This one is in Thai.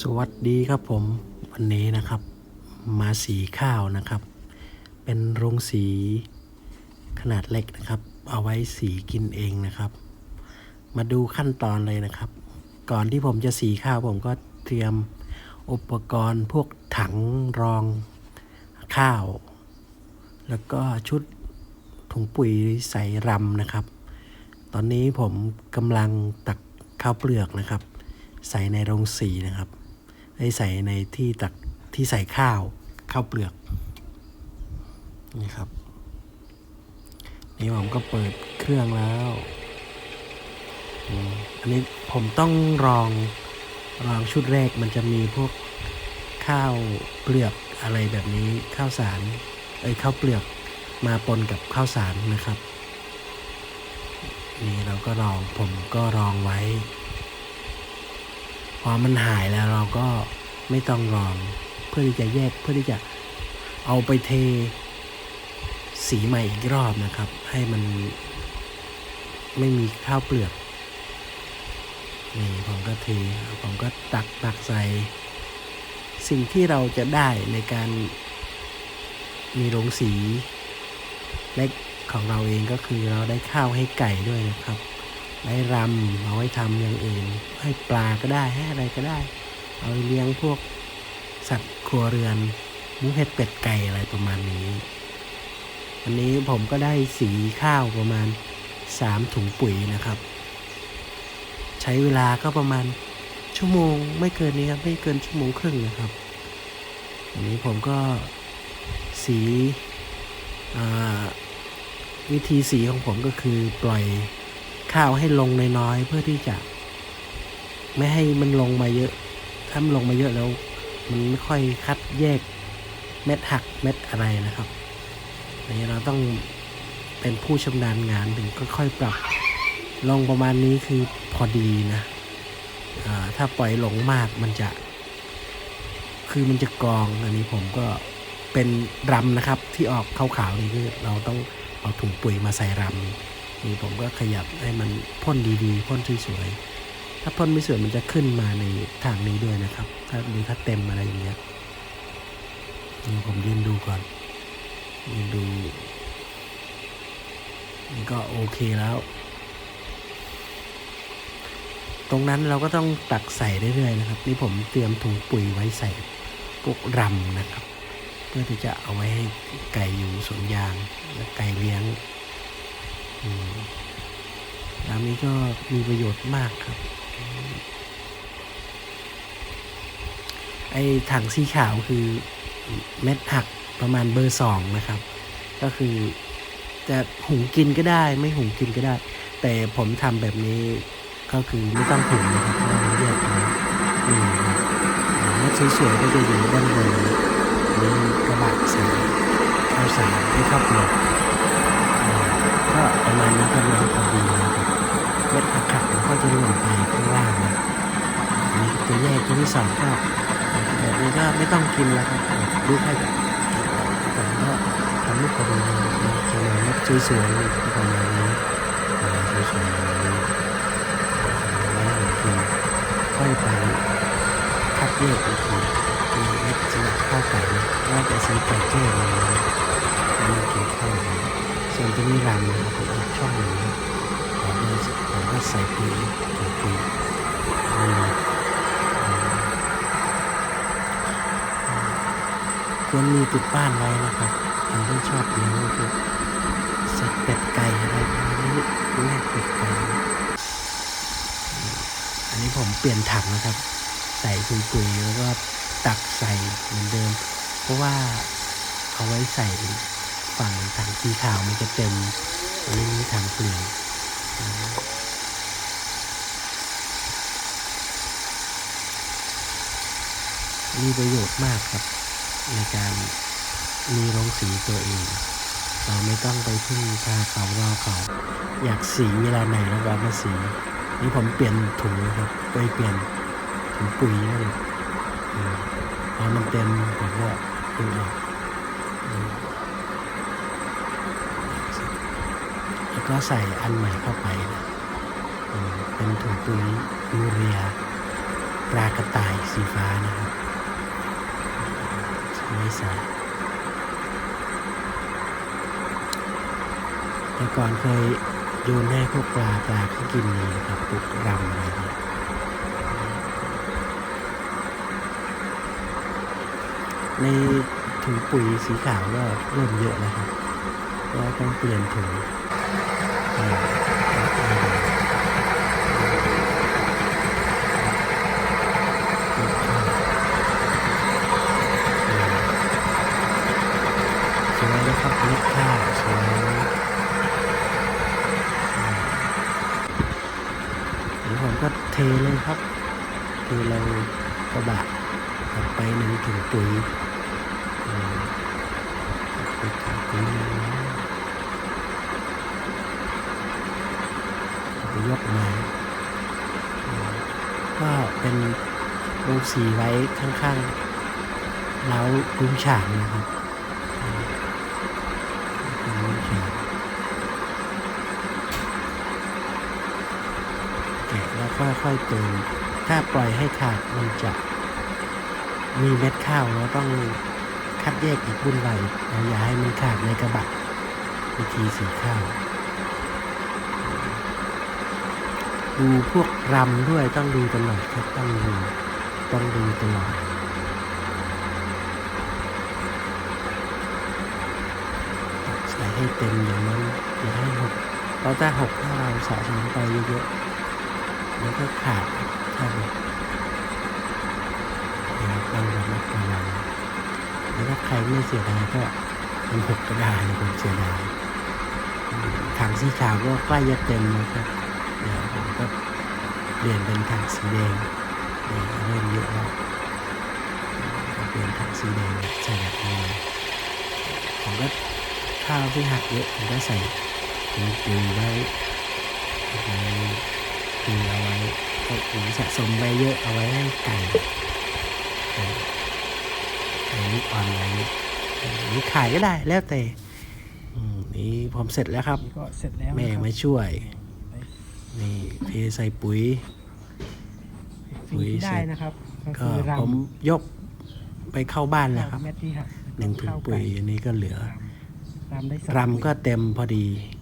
สวัสดีครับผมวันนี้นะครับ มาสีข้าวนะครับ เป็นโรงสีขนาดเล็กนะครับ เอาไว้สีกินเองนะครับ มาดูขั้นตอนเลยนะครับ ก่อนที่ผมจะสีข้าวผมก็เตรียมอุปกรณ์พวกถังรองข้าว แล้วก็ชุดถุงปุ๋ยใส่รำนะครับ ตอนนี้ผมกำลังตักข้าวเปลือกนะครับ ใส่ในโรงสีนะครับ ให้ใส่ในที่ตักที่ใส่ข้าวข้าวเปลือกนี่ครับ นี่ผมก็เปิดเครื่องแล้วอันนี้ผมต้องรองรองชุดแรกมันจะมีพวกข้าวเปลือกอะไรแบบนี้ข้าวสารเอ้ยข้าวเปลือกมาปนกับข้าวสารนะครับ นี่เราก็รองผมก็รองไว้ พอมันหายแล้วเราก็ไม่ต้องรองเพื่อที่จะแยกเพื่อที่จะเอาไปเทสีใหม่อีกรอบนะครับ ให้มันไม่มีข้าวเปลือกนี่ผมก็เทผมก็ตักตักใส่สิ่งที่เราจะได้ในการมีโรงสีเล็กของเราเองก็คือเราได้ข้าวให้ไก่ด้วยนะครับ ได้รำเอาไว้ทำอย่างอื่น ให้ปลาก็ได้ให้อะไรก็ได้ เอาเลี้ยงพวกสัตว์ครัวเรือนหมูเห็ดเป็ดไก่อะไรประมาณนี้ อันนี้ผมก็ได้สีข้าวประมาณสามถุงปุ๋ยนะครับ ใช้เวลาก็ประมาณชั่วโมงไม่เกินนี้ครับไม่เกินชั่วโมงครึ่งนะครับ อันนี้ผมก็สีวิธีสีของผมก็คือปล่อย ข้าวให้ลงน้อยๆเพื่อที่จะ ไม่ให้มันลงมาเยอะ ถ้ามันลงมาเยอะแล้ว มันไม่ค่อยคัดแยกเม็ดหักเม็ดอะไรนะครับอันนี้เราต้องเป็นผู้ชำนาญงานถึงค่อยๆปรับลงประมาณนี้คือพอดีนะถ้าปล่อยหลงมากมันจะ คือมันจะกองอันนี้ผมก็เป็นรำนะครับ ที่ออกขาวๆนี่คือเราต้องเอาถุงปุ๋ยมาใส่รำ นี่ผมก็ขยับให้มันพ่นดีๆพ่นสวยๆถ้าพ่นไม่สวยมันจะขึ้นมาในทางนี้ด้วยนะครับ ถ้าหรือถ้าเต็มอะไรอย่างเงี้ยนี่ผมยืนดูก่อนยืนดูนี่ก็โอเคแล้ว ตรงนั้นเราก็ต้องตักใส่เรื่อยๆนะครับ นี่ผมเตรียมถุงปุ๋ยไว้ใส่พวกรำนะครับ เพื่อที่จะเอาไว้ให้ไก่อยู่สวนยางและไก่เลี้ยง น้ำนี้ก็มีประโยชน์มากครับ ไอ้ถังสีขาวคือเม็ดหักประมาณเบอร์สองนะครับ ก็คือจะหุงกินก็ได้ไม่หุงกินก็ได้ แต่ผมทำแบบนี้ก็คือไม่ต้องหุงนะครับเพราะว่ามันแยกกันแล้วนี่ครับเม็ดสวยๆก็จะอยู่ด้านบนนี้กระบะใส่ข้าวสารให้ข้าวเปลือกก็ ประมาณนี้กำลังพอดีนะครับเม็ดผักขัดมันก็จะหล่นไปข้างล่างนะนนี้ตัวแยกตัวที่สองก็แบบนี้ก็ไม่ต้องกินแล้วครับดูให้แบบผมก็ทำลูกพอดีนะประมาณเม็ดสวยๆประมาณนี้ประมาณสวยๆแบบนี้แล้วผมกินค่อยไปคัดแยกอีกทีเม็ดสำหรับข้าไก่นะว่าจะซื้อไก่แจ้มาแล้ จะมีรังนะครับผมช่องนึ่นะผมก็ผมก็ใส่ปุ๋ยถุงปุ๋ยนี่นะอืมควรมีติดบ้านไว้นะครับผมที่ชอบเลี้ยงพวกสัตว์เป็ดไก่อะไรนี้แม่เป็ดไก่อันนี้ผมเปลี่ยนถังนะครับ ใส่ถุงปุ๋ยแล้วก็ตักใส่เหมือนเดิม เพราะว่าเอาไว้ใส่ ฝั่งถังสีขาวมันจะเต็มอันนี้มีถังเปลือยอืมมีประโยชน์มากครับ ในการมีโรงสีตัวเอง เราไม่ต้องไปพึ่งพาเขารอเขา อยากสีเวลาไหนแล้วก็เอามาสี นี่ผมเปลี่ยนถุงนะครับไปเปลี่ยนถุงปุ๋ยนั่นแหละอืมพอมันเต็มผมก็ดึงออกอืม แล้ว ก็ใส่อันใหม่เข้าไปนะเป็นถุงปุ๋ยยูเรียปลากระต่ายสีฟ้านะครับไม่ใส่แต่ก่อนเคยโยนให้พวกปลาปลาเขากินเลยนะครับปุกรำอะไรเนี่ยในถุงปุ๋ยสีขาวก็เริ่มเยอะแล้วครับ ก็ต้องเปลี่ยนถุง ผมก็เทเลยครับเทลงกระบะไปหนึ่งถุงปุ๋ยอืมกลับไปถุงปุ๋ยหนึ่งนะเอาไป ยกมาก็เป็นโรงสีไว้ข้างๆเล้ากุ้งฉางนะครับรุ้งฉางแกะแล้วค่อยๆเติมถ้าปล่อยให้ขาดมันจะมีเม็ดข้าวเราต้องคัดแยกอีกวุ่นวายเราอย่าให้มันขาดในกระบะวิธีสีข้าว ดูพวกรำด้วยต้องดูตลอดครับต้องดูต้องดูตลอดใส่ให้เต็มอย่างนั้นอย่าให้หกเพราะถ้าหกถ้าเราสะสมไปเยอะๆมันก็ขาดครับถ้าหกนะครับต้องระมัดระวังแล้วถ้าใครไม่เสียดายก็มันหกก็ได้นะผมเสียดายอืมถังสีขาวก็ใกล้จะเต็มแล้วครับ ผมก็เปลี่ยนเป็นถังสีแดงเนี่ยเริ่มเยอะแล้วก็เปลี่ยนถังสีแดงใส่แบบนี้เลยผมก็ข้าวที่หักเยอะผมก็ใส่ถุงปุ๋ยไว้ไว้คือเอาไว้พวกปุ๋ยสะสมไว้เยอะเอาไว้ให้ไก่อันนี้ออนไลน์นี่ขายก็ได้แล้วแต่อืมนี่ผมเสร็จแล้วครับนี่ก็เสร็จแล้วแม่นะครับมาช่วย นี่เทใส่ปุ๋ย สิ่งที่ได้นะครับก็ก็คือรำผมยกไปเข้าบ้านแล้วครับ เม็ดที่หักหนึ่งถุงปุ๋ยอันนี้ก็เหลือ รำได้สองรำก็เต็มพอดีป